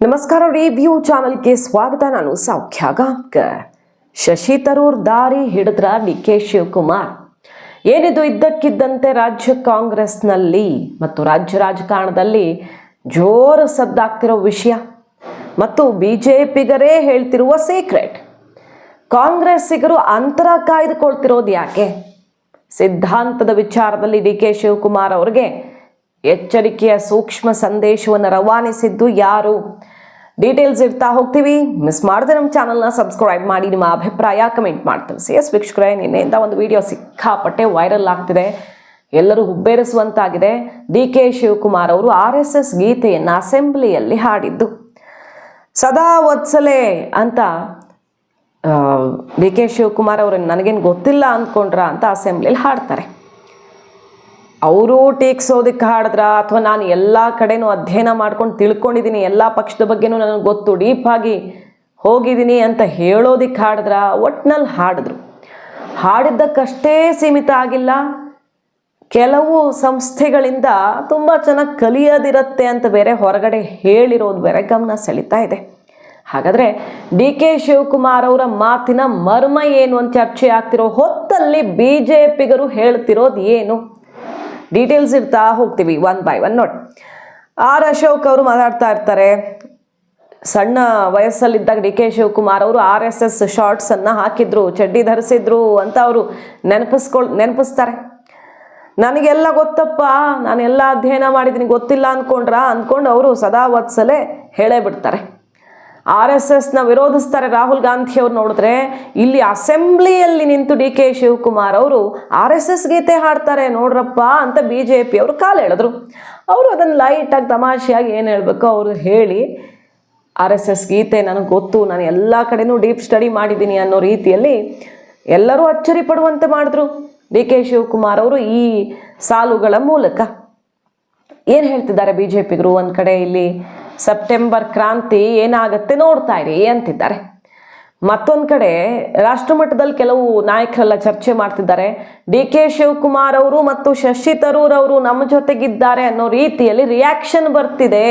ನಮಸ್ಕಾರ ರಿವ್ಯೂ ಚಾನಲ್ಗೆ ಸ್ವಾಗತ. ನಾನು ಸೌಖ್ಯ ಗಾಂಕರ್ ಶಶಿ ತರೂರ್ ದಾರಿ ಹಿಡಿದ್ರ ಡಿ ಕೆ ಶಿವಕುಮಾರ್. ಏನಿದು ಇದ್ದಕ್ಕಿದ್ದಂತೆ ರಾಜ್ಯ ಕಾಂಗ್ರೆಸ್ನಲ್ಲಿ ಮತ್ತು ರಾಜ್ಯ ರಾಜಕಾರಣದಲ್ಲಿ ಜೋರು ಸದ್ದಾಗ್ತಿರೋ ವಿಷಯ ಮತ್ತು ಬಿ ಜೆ ಪಿಗರೇ ಹೇಳ್ತಿರುವ ಸೀಕ್ರೆಟ್ ಕಾಂಗ್ರೆಸ್ಸಿಗರು ಅಂತರ ಕಾಯ್ದುಕೊಳ್ತಿರೋದು ಯಾಕೆ? ಸಿದ್ಧಾಂತದ ವಿಚಾರದಲ್ಲಿ ಡಿ ಕೆ ಶಿವಕುಮಾರ್ ಅವರಿಗೆ ಎಚ್ಚರಿಕೆಯ ಸೂಕ್ಷ್ಮ ಸಂದೇಶವನ್ನು ರವಾನಿಸಿದ್ದು ಯಾರು? ಡೀಟೇಲ್ಸ್ ಇರ್ತಾ ಹೋಗ್ತೀವಿ. ಮಿಸ್ ಮಾಡದೆ ನಮ್ಮ ಚಾನಲ್ನ ಸಬ್ಸ್ಕ್ರೈಬ್ ಮಾಡಿ, ನಿಮ್ಮ ಅಭಿಪ್ರಾಯ ಕಮೆಂಟ್ ಮಾಡ್ತೀವಿ ಸಿ ಎಸ್ ವೀಕ್ಷಕರೇ, ನಿನ್ನೆಯಿಂದ ಒಂದು ವಿಡಿಯೋ ಸಿಕ್ಕಾಪಟ್ಟೆ ವೈರಲ್ ಆಗ್ತಿದೆ. ಎಲ್ಲರೂ ಹುಬ್ಬೇರಿಸುವಂತಾಗಿದೆ. ಡಿ ಕೆ ಶಿವಕುಮಾರ್ ಅವರು ಆರ್ ಎಸ್ ಎಸ್ ಗೀತೆಯನ್ನು ಅಸೆಂಬ್ಲಿಯಲ್ಲಿ ಹಾಡಿದ್ದು. ಸದಾ ಒತ್ಸಲೆ ಅಂತ ಡಿ ಕೆ ಶಿವಕುಮಾರ್ ಅವರನ್ನು ನನಗೇನು ಗೊತ್ತಿಲ್ಲ ಅಂದ್ಕೊಂಡ್ರ ಅಂತ ಅಸೆಂಬ್ಲಿಯಲ್ಲಿ ಹಾಡ್ತಾರೆ. ಅವರು ಟೀಕ್ಸೋದಕ್ಕೆ ಹಾಡಿದ್ರ ಅಥವಾ ನಾನು ಎಲ್ಲ ಕಡೆನೂ ಅಧ್ಯಯನ ಮಾಡ್ಕೊಂಡು ತಿಳ್ಕೊಂಡಿದ್ದೀನಿ ಎಲ್ಲ ಪಕ್ಷದ ಬಗ್ಗೆನೂ ನನಗೆ ಗೊತ್ತು ಡೀಪಾಗಿ ಹೋಗಿದ್ದೀನಿ ಅಂತ ಹೇಳೋದಕ್ಕೆ ಹಾಡಿದ್ರ ಒಟ್ನಲ್ಲಿ ಹಾಡಿದ್ರು. ಹಾಡಿದ್ದಕ್ಕಷ್ಟೇ ಸೀಮಿತ ಆಗಿಲ್ಲ. ಕೆಲವು ಸಂಸ್ಥೆಗಳಿಂದ ತುಂಬ ಚೆನ್ನಾಗಿ ಕಲಿಯೋದಿರುತ್ತೆ ಅಂತ ಬೇರೆ ಹೊರಗಡೆ ಹೇಳಿರೋದು ಬೇರೆ ಗಮನ ಸೆಳೀತಾ ಇದೆ. ಹಾಗಾದರೆ ಡಿ ಕೆ ಶಿವಕುಮಾರ್ ಅವರ ಮಾತಿನ ಮರ್ಮ ಏನು ಅಂತ ಚರ್ಚೆ ಆಗ್ತಿರೋ ಹೊತ್ತಲ್ಲಿ ಬಿ ಜೆ ಪಿಗರು ಹೇಳ್ತಿರೋದು ಏನು? ಡೀಟೇಲ್ಸ್ ಇರ್ತಾ ಹೋಗ್ತೀವಿ ಒನ್ ಬೈ ಒನ್ ನೋಡಿ. ಆರ್ ಅಶೋಕ್ ಅವರು ಮಾತಾಡ್ತಾ ಇರ್ತಾರೆ. ಸಣ್ಣ ವಯಸ್ಸಲ್ಲಿದ್ದಾಗ ಡಿ ಕೆ ಶಿವಕುಮಾರ್ ಅವರು ಆರ್ ಎಸ್ ಎಸ್ ಶಾರ್ಟ್ಸನ್ನು ಹಾಕಿದ್ರು, ಚಡ್ಡಿ ಧರಿಸಿದ್ರು ಅಂತ ಅವರು ನೆನಪಿಸ್ಕೊಳ್, ನೆನಪಿಸ್ತಾರೆ. ನನಗೆಲ್ಲ ಗೊತ್ತಪ್ಪ, ನಾನೆಲ್ಲ ಅಧ್ಯಯನ ಮಾಡಿದ್ದೀನಿ, ಗೊತ್ತಿಲ್ಲ ಅಂದ್ಕೊಂಡ್ರ ಅಂದ್ಕೊಂಡು ಅವರು ಸದಾ ವತ್ಸಲೆ ಹೇಳೇ ಬಿಡ್ತಾರೆ. ಆರ್ ಎಸ್ ಎಸ್ನ ವಿರೋಧಿಸ್ತಾರೆ ರಾಹುಲ್ ಗಾಂಧಿ ಅವ್ರು ನೋಡಿದ್ರೆ, ಇಲ್ಲಿ ಅಸೆಂಬ್ಲಿಯಲ್ಲಿ ನಿಂತು ಡಿ ಕೆ ಶಿವಕುಮಾರ್ ಅವರು ಆರ್ ಎಸ್ ಎಸ್ ಗೀತೆ ಹಾಡ್ತಾರೆ ನೋಡ್ರಪ್ಪ ಅಂತ ಬಿ ಜೆ ಪಿ ಅವರು ಕಾಲು ಹೇಳಿದ್ರು ಅವರು ಅದನ್ನು ಲೈಟಾಗಿ ತಮಾಷೆಯಾಗಿ ಏನು ಹೇಳಬೇಕು? ಅವರು ಹೇಳಿ ಆರ್ ಎಸ್ ಎಸ್ ಗೀತೆ ನನಗೆ ಗೊತ್ತು, ನಾನು ಎಲ್ಲ ಕಡೆನೂ ಡೀಪ್ ಸ್ಟಡಿ ಮಾಡಿದ್ದೀನಿ ಅನ್ನೋ ರೀತಿಯಲ್ಲಿ ಎಲ್ಲರೂ ಅಚ್ಚರಿ ಪಡುವಂತೆ ಮಾಡಿದ್ರು ಡಿ ಕೆ ಶಿವಕುಮಾರ್ ಅವರು ಈ ಸಾಲುಗಳ ಮೂಲಕ. ಏನು ಹೇಳ್ತಿದ್ದಾರೆ ಬಿ ಜೆ ಪಿಗರು ಒಂದು ಕಡೆ ಇಲ್ಲಿ? ಸೆಪ್ಟೆಂಬರ್ ಕ್ರಾಂತಿ ಏನಾಗುತ್ತೆ ನೋಡ್ತಾ ಇರಿ ಅಂತಿದ್ದಾರೆ. ಮತ್ತೊಂದು ಕಡೆ ರಾಷ್ಟ್ರಮಟ್ಟದಲ್ಲಿ ಕೆಲವು ನಾಯಕರೆಲ್ಲ ಚರ್ಚೆ ಮಾಡ್ತಿದ್ದಾರೆ. ಡಿ ಕೆ ಶಿವಕುಮಾರ್ ಅವರು ಮತ್ತು ಶಶಿ ತರೂರ್ ಅವರು ನಮ್ಮ ಜೊತೆಗಿದ್ದಾರೆ ಅನ್ನೋ ರೀತಿಯಲ್ಲಿ ರಿಯಾಕ್ಷನ್ ಬರ್ತಿದೆ.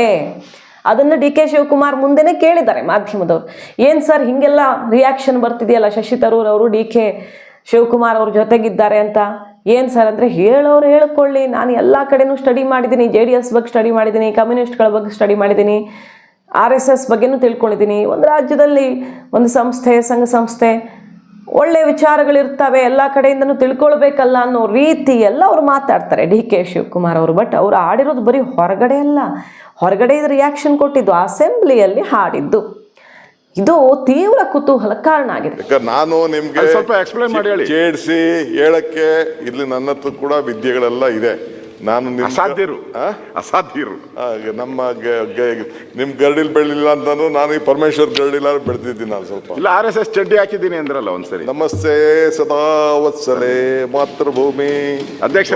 ಅದನ್ನು ಡಿ ಕೆ ಶಿವಕುಮಾರ್ ಮುಂದೆನೇ ಕೇಳಿದ್ದಾರೆ ಮಾಧ್ಯಮದವರು. ಏನು ಸರ್ ಹೀಗೆಲ್ಲ ರಿಯಾಕ್ಷನ್ ಬರ್ತಿದೆಯಲ್ಲ ಶಶಿ ತರೂರ್ ಅವರು, ಡಿ ಕೆ ಶಿವಕುಮಾರ್ ಅವ್ರ ಜೊತೆಗಿದ್ದಾರೆ ಅಂತ? ಏನು ಸರ್ ಅಂದರೆ ಹೇಳೋರು ಹೇಳ್ಕೊಳ್ಳಿ. ನಾನು ಎಲ್ಲ ಕಡೆನೂ ಸ್ಟಡಿ ಮಾಡಿದ್ದೀನಿ. ಜೆ ಡಿ ಎಸ್ ಬಗ್ಗೆ ಸ್ಟಡಿ ಮಾಡಿದ್ದೀನಿ. ಕಮ್ಯುನಿಸ್ಟ್ಗಳ ಬಗ್ಗೆ ಸ್ಟಡಿ ಮಾಡಿದ್ದೀನಿ. ಆರ್ ಎಸ್ ಎಸ್ ಬಗ್ಗೆನೂ ತಿಳ್ಕೊಂಡಿದ್ದೀನಿ. ಒಂದು ರಾಜ್ಯದಲ್ಲಿ ಒಂದು ಸಂಸ್ಥೆ, ಸಂಘ ಸಂಸ್ಥೆ, ಒಳ್ಳೆ ವಿಚಾರಗಳಿರ್ತವೆ. ಎಲ್ಲ ಕಡೆಯಿಂದನೂ ತಿಳ್ಕೊಳ್ಬೇಕಲ್ಲ ಅನ್ನೋ ರೀತಿ ಎಲ್ಲ ಅವ್ರು ಮಾತಾಡ್ತಾರೆ. ಡಿ ಕೆ ಶಿವಕುಮಾರ್ ಅವರು. ಬಟ್ ಅವರು ಆಡಿರೋದು ಬರೀ ಹೊರಗಡೆ ಅಲ್ಲ. ಹೊರಗಡೆ ರಿಯಾಕ್ಷನ್ ಕೊಟ್ಟಿದ್ದು ಅಸೆಂಬ್ಲಿಯಲ್ಲಿ ಹಾಡಿದ್ದು. ಇದು ತೀವ್ರ ಕುತೂಹಲ ಕಾರಣ ಆಗಿದೆ. ನಾನು ನಿಮ್ಗೆ ಸ್ವಲ್ಪ ಎಕ್ಸ್ಪ್ಲೈನ್ ಮಾಡಿ ಹೇಳಿ. ಜೇಡ್ಸಿ ಹೇಳಕ್ಕೆ ಇಲ್ಲಿ ನನ್ನ ಹತ್ರ ಕೂಡ ವಿದ್ಯೆಗಳೆಲ್ಲ ಇದೆ. ನಾನು ನಿಮ್ಗೆ- ಅಸಾಧ್ಯರು. ಆ? ಅಸಾಧ್ಯರು. ನಮ್ಮ ನಿಮ್ ಗರ್ಡಿಲ್ ಬೆಳಿಲಿಲ್ಲ ಅಂತಾನು ನಾನು ಈ ಪರಮೇಶ್ವರ್ ಗರ್ಡಿಲ್ಲ ಬೆಳೆದಿದ್ದೀನಿ ನಾನು ಸ್ವಲ್ಪ. ಇಲ್ಲ ಆರ್ ಎಸ್ ಎಸ್ ಚಡ್ಡಿ ಹಾಕಿದ್ದೀನಿ ಅಂದ್ರಲ್ಲ ಒಂದ್ಸರಿ. ನಮಸ್ತೆ ಸದಾ ವತ್ಸಲೆ ಮಾತೃಭೂಮಿ. ಅಧ್ಯಕ್ಷ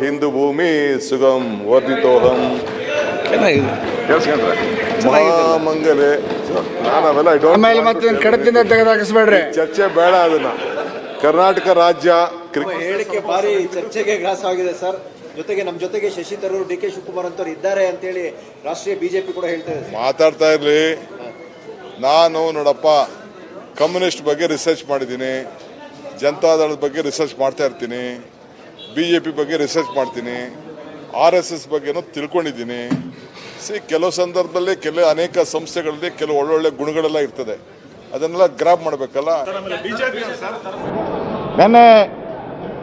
ಹಿಂದೂ ಭೂಮಿ ಸುಗಮ್ ವರ್ಧಿತೋಹಂ. ಕೇಳಿಸ್ಕೊಂಡ್ರೆ. ನಾನು ಅವೆಲ್ಲ ಐ ಆಮೇಲೆ ಮತ್ತೆ tell ಕಡತಿಂದ ತೆಗೆದಾಕಿಸ್ಬೇಡ್ರಿ. ಚರ್ಚೆ ಬೇಡ ಅದನ್ನ. ಕರ್ನಾಟಕ ರಾಜ್ಯ ಕ್ರಿಕೆಟ್ ಹೇಳಿಕೆ ಭಾರಿ ಚರ್ಚೆಗೆ ಗ್ರಾಸವಾಗಿದೆ ಸರ್. ಜೊತೆಗೆ ನಮ್ಮ ಜೊತೆಗೆ ಶಶಿ ತರೂರ್ ಡಿ ಕೆ ಶಿವಕುಮಾರ್ ಅಂತವ್ರು ಇದ್ದಾರೆ ಅಂತೇಳಿ ರಾಷ್ಟ್ರೀಯ ಬಿಜೆಪಿ ಕೂಡ ಹೇಳ್ತಾ ಇದೆ ಸರ್. ಮಾತಾಡ್ತಾ ಇರಲಿ. ನಾನು ನೋಡಪ್ಪ ಕಮ್ಯುನಿಸ್ಟ್ ಬಗ್ಗೆ ರಿಸರ್ಚ್ ಮಾಡಿದ್ದೀನಿ. ಜನತಾದಳದ ಬಗ್ಗೆ ರಿಸರ್ಚ್ ಮಾಡ್ತಾ ಇರ್ತೀನಿ. ಬಿ ಜೆ ಪಿ ಬಗ್ಗೆ ರಿಸರ್ಚ್ ಮಾಡ್ತೀನಿ. ಆರ್ ಎಸ್ ಎಸ್ ಬಗ್ಗೆನೂ ತಿಳ್ಕೊಂಡಿದ್ದೀನಿ. ಸಿ, ಕೆಲವು ಸಂದರ್ಭದಲ್ಲಿ ಕೆಲವು ಅನೇಕ ಸಂಸ್ಥೆಗಳಲ್ಲಿ ಕೆಲವು ಒಳ್ಳೊಳ್ಳೆ ಗುಣಗಳೆಲ್ಲ ಇರ್ತದೆ. ಅದನ್ನೆಲ್ಲ ಗ್ರಾಪ್ ಮಾಡಬೇಕಲ್ಲ? ನಿನ್ನೆ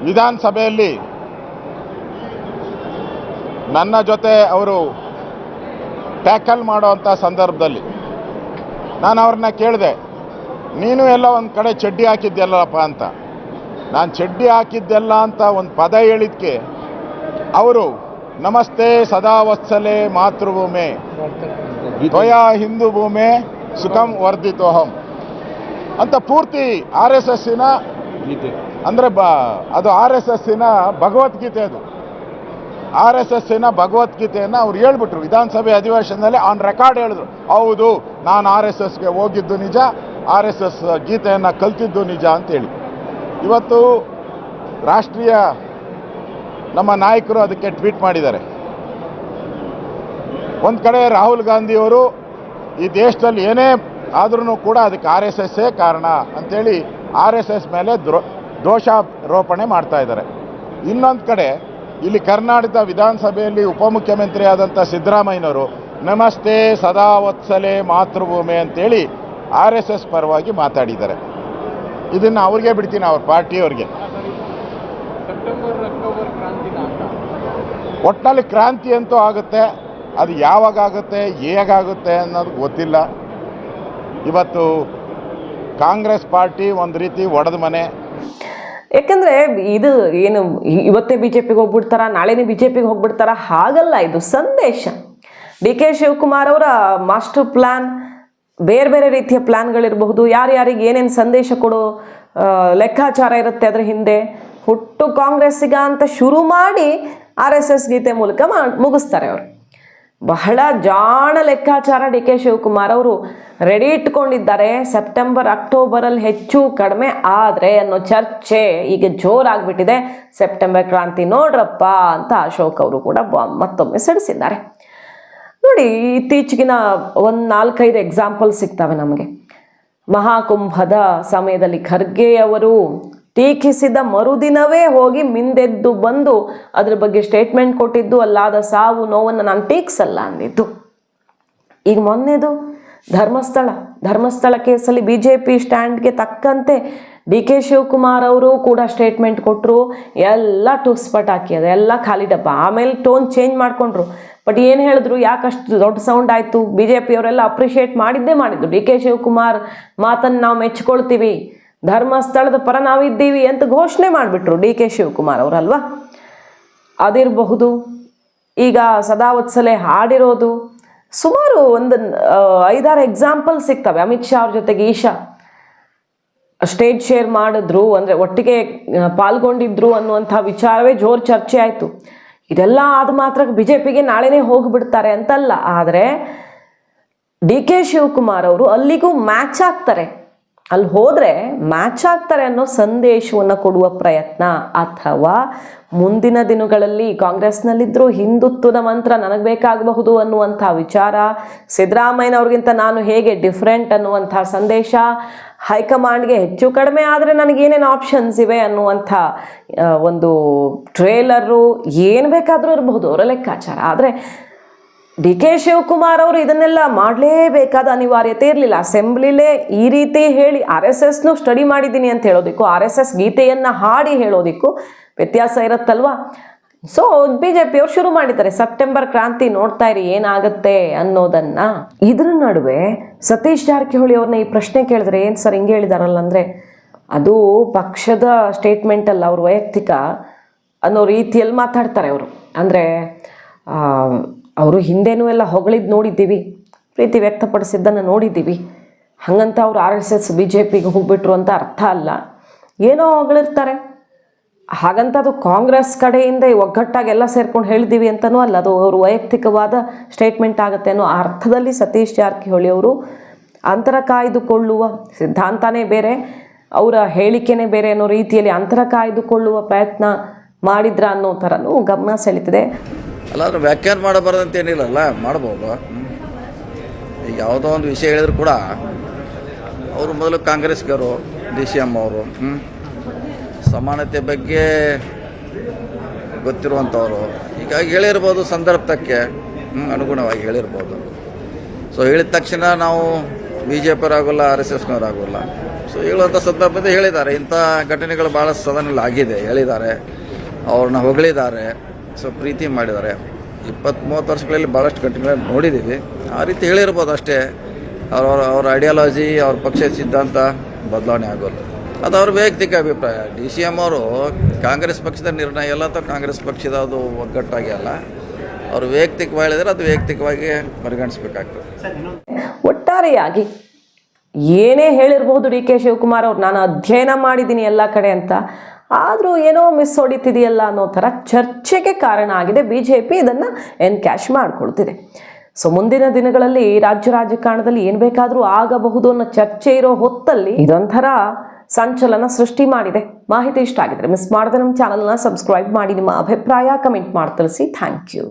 ವಿಧಾನಸಭೆಯಲ್ಲಿ ನನ್ನ ಜೊತೆ ಅವರು ಟ್ಯಾಕಲ್ ಮಾಡುವಂಥ ಸಂದರ್ಭದಲ್ಲಿ ನಾನು ಅವ್ರನ್ನ ಕೇಳಿದೆ, ನೀನು ಎಲ್ಲ ಒಂದು ಕಡೆ ಚಡ್ಡಿ ಹಾಕಿದ್ದೆಲ್ಲಪ್ಪ ಅಂತ. ನಾನು ಚಡ್ಡಿ ಹಾಕಿದ್ದೆಲ್ಲ ಅಂತ ಒಂದು ಪದ ಹೇಳಿದ್ಕೆ, ಅವರು ನಮಸ್ತೆ ಸದಾ ವತ್ಸಲೆ ಮಾತೃಭೂಮೆ. ತ್ವಯಾ ಹಿಂದೂ ಭೂಮೆ ಸುಖಂ ವರ್ಧಿತೋಹಂ. ಅಂತ ಪೂರ್ತಿ ಆರ್ ಎಸ್ ಎಸ್ಸಿನ ಅಂದರೆ ಬ ಅದು ಆರ್ ಎಸ್ ಎಸ್ಸಿನ ಭಗವದ್ಗೀತೆ ಅದು. ಆರ್ ಎಸ್ ಎಸ್ಸಿನ ಭಗವದ್ಗೀತೆಯನ್ನು ಅವ್ರು ಹೇಳ್ಬಿಟ್ರು. ವಿಧಾನಸಭೆ ಅಧಿವೇಶನದಲ್ಲಿ ಆನ್ ರೆಕಾರ್ಡ್ ಹೇಳಿದ್ರು. ಹೌದು ನಾನು ಆರ್ ಎಸ್ ಎಸ್ಗೆ ಹೋಗಿದ್ದು ನಿಜ ಆರ್ ಎಸ್ ಎಸ್ ಗೀತೆಯನ್ನು ಕಲ್ತಿದ್ದು ನಿಜ ಅಂತೇಳಿ ಇವತ್ತು ರಾಷ್ಟ್ರೀಯ ನಮ್ಮ ನಾಯಕರು ಅದಕ್ಕೆ ಟ್ವೀಟ್ ಮಾಡಿದ್ದಾರೆ. ಒಂದು ಕಡೆ ರಾಹುಲ್ ಗಾಂಧಿಯವರು ಈ ದೇಶದಲ್ಲಿ ಏನೇ ಆದ್ರೂ ಕೂಡ ಅದಕ್ಕೆ ಆರ್ ಎಸ್ ಎಸ್ಸೇ ಕಾರಣ ಅಂತೇಳಿ ಆರ್ ಎಸ್ ಎಸ್ ಮೇಲೆ ದ್ರೋ, ದೋಷಾರೋಪಣೆ ಮಾಡ್ತಾ ಇದ್ದಾರೆ. ಇನ್ನೊಂದು ಕಡೆ ಇಲ್ಲಿ ಕರ್ನಾಟಕದ ವಿಧಾನಸಭೆಯಲ್ಲಿ ಉಪಮುಖ್ಯಮಂತ್ರಿ ಆದಂಥ ಸಿದ್ದರಾಮಯ್ಯನವರು, ನಮಸ್ತೆ, ಸದಾ ವತ್ಸಲೆ, ಮಾತೃಭೂಮಿ ಅಂತೇಳಿ ಆರ್ ಎಸ್ ಎಸ್ ಪರವಾಗಿ ಮಾತಾಡಿದ್ದಾರೆ. ಇದನ್ನು ಅವ್ರಿಗೆ ಬಿಡ್ತೀನಿ, ಅವ್ರ ಪಾರ್ಟಿಯವ್ರಿಗೆ. ಒಟ್ಟಿನಲ್ಲಿ ಕ್ರಾಂತಿ ಅಂತೂ ಆಗುತ್ತೆ, ಅದು ಯಾವಾಗ ಆಗುತ್ತೆ ಹೇಗಾಗುತ್ತೆ ಅನ್ನೋದು ಗೊತ್ತಿಲ್ಲ. ಇವತ್ತು ಕಾಂಗ್ರೆಸ್ ಪಾರ್ಟಿ ಒಂದು ರೀತಿ ಒಡೆದ ಮನೆ. ಯಾಕಂದ್ರೆ ಇದು ಏನು, ಇವತ್ತೇ ಬಿ ಜೆ ಪಿಗೆ ಹೋಗ್ಬಿಡ್ತಾರ, ನಾಳೆನೇ ಬಿ ಜೆ ಪಿಗೆ ಹೋಗ್ಬಿಡ್ತಾರ, ಹಾಗಲ್ಲ ಇದು ಸಂದೇಶ. ಡಿ ಕೆ ಶಿವಕುಮಾರ್ ಅವರ ಮಾಸ್ಟರ್ ಪ್ಲಾನ್, ಬೇರೆ ಬೇರೆ ರೀತಿಯ ಪ್ಲಾನ್ಗಳಿರಬಹುದು ಯಾರ್ಯಾರಿಗೆ ಏನೇನು ಸಂದೇಶ ಕೊಡೋ ಲೆಕ್ಕಾಚಾರ ಇರುತ್ತೆ ಅದರ ಹಿಂದೆ. ಹುಟ್ಟು ಕಾಂಗ್ರೆಸ್ಸಿಗ ಅಂತ ಶುರು ಮಾಡಿ ಆರ್ ಎಸ್ ಎಸ್ ಗೀತೆ ಮೂಲಕ ಮುಗಿಸ್ತಾರೆ ಅವರು. ಬಹಳ ಜಾಣ ಲೆಕ್ಕಾಚಾರ ಡಿ ಕೆ ಶಿವಕುಮಾರ್ ಅವರು. ರೆಡಿ ಇಟ್ಕೊಂಡಿದ್ದಾರೆ. ಸೆಪ್ಟೆಂಬರ್, ಅಕ್ಟೋಬರಲ್ಲಿ ಹೆಚ್ಚು ಕಡಿಮೆ ಆದರೆ ಅನ್ನೋ ಚರ್ಚೆ ಈಗ ಜೋರಾಗ್ಬಿಟ್ಟಿದೆ. ಸೆಪ್ಟೆಂಬರ್ ಕ್ರಾಂತಿ ನೋಡ್ರಪ್ಪ ಅಂತ ಅಶೋಕ್ ಅವರು ಕೂಡ ಮತ್ತೊಮ್ಮೆ ಸಿಡಿಸಿದ್ದಾರೆ. ನೋಡಿ, ಇತ್ತೀಚೆಗಿನ ಒಂದು ನಾಲ್ಕೈದು ಎಕ್ಸಾಂಪಲ್ ಸಿಗ್ತವೆ ನಮಗೆ. ಮಹಾಕುಂಭದ ಸಮಯದಲ್ಲಿ ಖರ್ಗೆ ಅವರು ಟೀಕಿಸಿದ ಮರುದಿನವೇ ಹೋಗಿ ಮಿಂದೆದ್ದು ಬಂದು ಅದ್ರ ಬಗ್ಗೆ ಸ್ಟೇಟ್ಮೆಂಟ್ ಕೊಟ್ಟಿದ್ದು, ಅಲ್ಲಾದ ಸಾವು, ನೋವನ್ನು ನಾನು ಟೀಕ್ಸಲ್ಲ ಅಂದಿದ್ದು. ಈಗ ಮೊನ್ನೆದು ಧರ್ಮಸ್ಥಳ ಧರ್ಮಸ್ಥಳ ಕೇಸಲ್ಲಿ ಬಿ ಜೆ ಪಿ ಸ್ಟ್ಯಾಂಡ್ಗೆ ತಕ್ಕಂತೆ ಡಿ ಕೆ ಶಿವಕುಮಾರ್ ಅವರು ಕೂಡ ಸ್ಟೇಟ್ಮೆಂಟ್ ಕೊಟ್ಟರು ಎಲ್ಲ ಟೂಸ್ಪಟ್ ಹಾಕಿದೆ ಎಲ್ಲ ಖಾಲಿ ಡಬ್ಬ. ಆಮೇಲೆ ಟೋನ್ ಚೇಂಜ್ ಮಾಡಿಕೊಂಡ್ರು. ಬಟ್ ಏನು ಹೇಳಿದ್ರು? ಯಾಕಷ್ಟು ದೊಡ್ಡ ಸೌಂಡ್ ಆಯಿತು? ಬಿ ಜೆ ಪಿಯವರೆಲ್ಲ ಅಪ್ರಿಷಿಯೇಟ್ ಮಾಡಿದ್ದೇ ಮಾಡಿದ್ದು ಡಿ ಕೆ ಶಿವಕುಮಾರ್ ಮಾತನ್ನು ನಾವು ಮೆಚ್ಕೊಳ್ತೀವಿ. ಧರ್ಮಸ್ಥಳದ ಪರ ನಾವಿದ್ದೀವಿ ಅಂತ ಘೋಷಣೆ ಮಾಡಿಬಿಟ್ರು ಡಿ ಕೆ ಶಿವಕುಮಾರ್ ಅವರಲ್ವಾ? ಅದಿರಬಹುದು. ಈಗ ಸದಾವತ್ಸಲೆ ಹಾಡಿರೋದು ಸುಮಾರು ಒಂದು ಐದಾರು ಎಕ್ಸಾಂಪಲ್ ಸಿಗ್ತವೆ. ಅಮಿತ್ ಶಾ ಅವ್ರ ಜೊತೆಗೆ ಈಶಾ. ಸ್ಟೇಜ್ ಶೇರ್ ಮಾಡಿದ್ರು, ಅಂದರೆ ಒಟ್ಟಿಗೆ ಪಾಲ್ಗೊಂಡಿದ್ರು ಅನ್ನುವಂಥ ವಿಚಾರವೇ ಜೋರು ಚರ್ಚೆ ಆಯಿತು. ಇದೆಲ್ಲ ಆದ ಮಾತ್ರ ಬಿ ಜೆ ಪಿಗೆ ನಾಳೆನೇ ಹೋಗಿಬಿಡ್ತಾರೆ ಅಂತಲ್ಲ. ಆದರೆ ಡಿ ಕೆ ಶಿವಕುಮಾರ್ ಅವರು ಅಲ್ಲಿಗೂ ಮ್ಯಾಚ್ ಆಗ್ತಾರೆ. ಅಲ್ಲಿ ಹೋದರೆ ಮ್ಯಾಚ್ ಆಗ್ತಾರೆ ಅನ್ನೋ ಸಂದೇಶವನ್ನು ಕೊಡುವ ಪ್ರಯತ್ನ ಅಥವಾ ಮುಂದಿನ ದಿನಗಳಲ್ಲಿ ಕಾಂಗ್ರೆಸ್ನಲ್ಲಿದ್ದರೂ ಹಿಂದುತ್ವದ ಮಂತ್ರ ನನಗೆ ಬೇಕಾಗಬಹುದು ಅನ್ನುವಂಥ ವಿಚಾರ, ಸಿದ್ದರಾಮಯ್ಯನವ್ರಿಗಿಂತ ನಾನು ಹೇಗೆ ಡಿಫ್ರೆಂಟ್ ಅನ್ನುವಂಥ ಸಂದೇಶ, ಹೈಕಮಾಂಡ್ಗೆ ಹೆಚ್ಚು ಕಡಿಮೆ ಆದರೆ ನನಗೇನೇನು ಆಪ್ಷನ್ಸ್ ಇವೆ ಅನ್ನುವಂಥ ಒಂದು ಟ್ರೇಲರು ಏನು ಬೇಕಾದರೂ ಇರಬಹುದು, ಅವರ ಲೆಕ್ಕಾಚಾರ. ಆದರೆ ಡಿ ಕೆ ಶಿವಕುಮಾರ್ ಅವರು ಇದನ್ನೆಲ್ಲ ಮಾಡಲೇಬೇಕಾದ ಅನಿವಾರ್ಯತೆ ಇರಲಿಲ್ಲ. ಅಸೆಂಬ್ಲಿಲೇ ಈ ರೀತಿ ಹೇಳಿ ಆರ್ ಎಸ್ ಎಸ್ನು ಸ್ಟಡಿ ಮಾಡಿದ್ದೀನಿ ಅಂತ ಹೇಳೋದಕ್ಕೂ, ಆರ್ ಎಸ್ ಎಸ್ ಗೀತೆಯನ್ನು ಹಾಡಿ ಹೇಳೋದಕ್ಕೂ ವ್ಯತ್ಯಾಸ ಇರುತ್ತಲ್ವಾ? ಸೊ ಬಿ ಜೆ ಪಿಯವ್ರು ಶುರು ಮಾಡಿದ್ದಾರೆ. ಸೆಪ್ಟೆಂಬರ್ ಕ್ರಾಂತಿ ನೋಡ್ತಾ ಇರಿ, ಏನಾಗುತ್ತೆ ಅನ್ನೋದನ್ನ. ಇದ್ರ ನಡುವೆ ಸತೀಶ್ ಜಾರಕಿಹೊಳಿ ಅವ್ರನ್ನ ಈ ಪ್ರಶ್ನೆ ಕೇಳಿದ್ರೆ, ಏನು ಸರ್ ಹಿಂಗೆ ಹೇಳಿದಾರಲ್ಲ ಅಂದರೆ, ಅದು ಪಕ್ಷದ ಸ್ಟೇಟ್ಮೆಂಟ್ ಅಲ್ಲ, ಅವ್ರ ವೈಯಕ್ತಿಕ ಅನ್ನೋ ರೀತಿಯಲ್ಲಿ ಮಾತಾಡ್ತಾರೆ ಅವರು. ಅಂದರೆ ಅವರು ಹಿಂದೆನೂ ಎಲ್ಲ ಹೊಗಳಿದ್ದು ನೋಡಿದ್ದೀವಿ. ಪ್ರೀತಿ ವ್ಯಕ್ತಪಡಿಸಿದ್ದನ್ನು ನೋಡಿದ್ದೀವಿ. ಹಾಗಂತ ಅವರು R S S B J ಪಿಗೆ ಹೋಗ್ಬಿಟ್ರು ಅಂತ ಅರ್ಥ ಅಲ್ಲ. ಏನೋ ಹೊಗಳಿರ್ತಾರೆ. ಹಾಗಂತ ಅದು ಕಾಂಗ್ರೆಸ್ ಕಡೆಯಿಂದ ಒಗ್ಗಟ್ಟಾಗಿ ಎಲ್ಲ ಸೇರ್ಕೊಂಡು ಹೇಳಿದ್ದೀವಿ ಅಂತಲೂ ಅಲ್ಲ. ಅದು ಅವರು ವೈಯಕ್ತಿಕವಾದ ಸ್ಟೇಟ್ಮೆಂಟ್ ಆಗುತ್ತೆ ಅನ್ನೋ ಅರ್ಥದಲ್ಲಿ ಸತೀಶ್ ಜಾರಕಿಹೊಳಿ ಅವರು ಅಂತರ ಕಾಯ್ದುಕೊಳ್ಳುವ ಸಿದ್ಧಾಂತನೇ ಬೇರೆ, ಅವರ ಹೇಳಿಕೆನೇ ಬೇರೆ ಅನ್ನೋ ರೀತಿಯಲ್ಲಿ ಅಂತರ ಕಾಯ್ದುಕೊಳ್ಳುವ ಪ್ರಯತ್ನ ಮಾಡಿದ್ರ ಅನ್ನೋ ಥರನೂ ಗಮನ ಸೆಳೀತಿದೆ. ಅಲ್ಲ ಅದ್ರ ವ್ಯಾಖ್ಯಾನ ಮಾಡಬಾರ್ದಂತ ಏನಿಲ್ಲಲ್ಲ ಮಾಡ್ಬೋದು. ಈಗ ಯಾವುದೋ ಒಂದು ವಿಷಯ ಹೇಳಿದ್ರು ಕೂಡ ಅವರು ಮೊದಲು ಕಾಂಗ್ರೆಸ್ಗರು, ಡಿ ಸಿ ಎಂ ಅವರು. ಸಮಾನತೆ ಬಗ್ಗೆ ಗೊತ್ತಿರುವಂಥವ್ರು ಹೀಗಾಗಿ ಹೇಳಿರ್ಬೋದು ಸಂದರ್ಭಕ್ಕೆ ಅನುಗುಣವಾಗಿ ಹೇಳಿರ್ಬೋದು. ಸೊ ಹೇಳಿದ ತಕ್ಷಣ ನಾವು ಬಿ ಜೆ ಪಿಯವರಾಗೋಲ್ಲ ಆರ್ ಎಸ್ ಎಸ್ನವರಾಗೋಲ್ಲ ಸೊ ಹೇಳುವಂಥ ಸಂದರ್ಭದಲ್ಲಿ ಹೇಳಿದ್ದಾರೆ. ಇಂಥ ಘಟನೆಗಳು ಭಾಳ ಸದನಲ್ಲಿ ಆಗಿದೆ ಹೇಳಿದ್ದಾರೆ. ಅವ್ರನ್ನ ಹೊಗಳಿದ್ದಾರೆ. ಸೊ ಪ್ರೀತಿ ಮಾಡಿದ್ದಾರೆ. ಇಪ್ಪತ್ತು ಮೂವತ್ತು ವರ್ಷಗಳಲ್ಲಿ ಭಾಳಷ್ಟು ಘಟನೆಗಳನ್ನು ನೋಡಿದ್ದೀವಿ. ಆ ರೀತಿ ಹೇಳಿರ್ಬೋದು ಅಷ್ಟೇ. ಅವ್ರ ಅವ್ರ ಅವ್ರ ಐಡಿಯಾಲಜಿ ಅವ್ರ ಪಕ್ಷದ ಸಿದ್ಧಾಂತ ಬದಲಾವಣೆ ಆಗೋಲ್ಲ. ಅದು ಅವ್ರ ವೈಯಕ್ತಿಕ ಅಭಿಪ್ರಾಯ. ಡಿ ಸಿ ಎಂ ಅವರು ಕಾಂಗ್ರೆಸ್ ಪಕ್ಷದ ನಿರ್ಣಯ ಎಲ್ಲ ಅಥವಾ ಕಾಂಗ್ರೆಸ್ ಪಕ್ಷದ ಅದು ಒಗ್ಗಟ್ಟಾಗಿ ಅಲ್ಲ. ಅವರು ವೈಯಕ್ತಿಕವಾಗಿ ಹೇಳಿದ್ರೆ ಅದು ವೈಯಕ್ತಿಕವಾಗಿ ಪರಿಗಣಿಸ್ಬೇಕಾಗ್ತದೆ. ಒಟ್ಟಾರೆಯಾಗಿ ಏನೇ ಹೇಳಿರ್ಬೋದು ಡಿ ಕೆ ಶಿವಕುಮಾರ್ ಅವ್ರು ನಾನು ಅಧ್ಯಯನ ಮಾಡಿದ್ದೀನಿ ಎಲ್ಲ ಕಡೆ ಅಂತ. ಆದರೂ ಏನೋ ಮಿಸ್ ಹೊಡಿತಿದೆಯಲ್ಲ ಅನ್ನೋ ಥರ ಚರ್ಚೆಗೆ ಕಾರಣ ಆಗಿದೆ. ಬಿ ಜೆ ಪಿ ಇದನ್ನು ಎನ್ಕ್ಯಾಶ್ ಮಾಡಿಕೊಳ್ತಿದೆ. ಸೊ ಮುಂದಿನ ದಿನಗಳಲ್ಲಿ ರಾಜ್ಯ ರಾಜಕಾರಣದಲ್ಲಿ ಏನು ಬೇಕಾದರೂ ಆಗಬಹುದು ಅನ್ನೋ ಚರ್ಚೆ ಇರೋ ಹೊತ್ತಲ್ಲಿ ಇದೊಂಥರ ಸಂಚಲನ ಸೃಷ್ಟಿ ಮಾಡಿದೆ. ಮಾಹಿತಿ ಇಷ್ಟ ಆಗಿದ್ರೆ ಮಿಸ್ ಮಾಡದೆ ನಮ್ಮ ಚಾನಲ್ನ ಸಬ್ಸ್ಕ್ರೈಬ್ ಮಾಡಿ, ನಿಮ್ಮ ಅಭಿಪ್ರಾಯ ಕಮೆಂಟ್ ಮಾಡಿ ತಿಳಿಸಿ. Thank you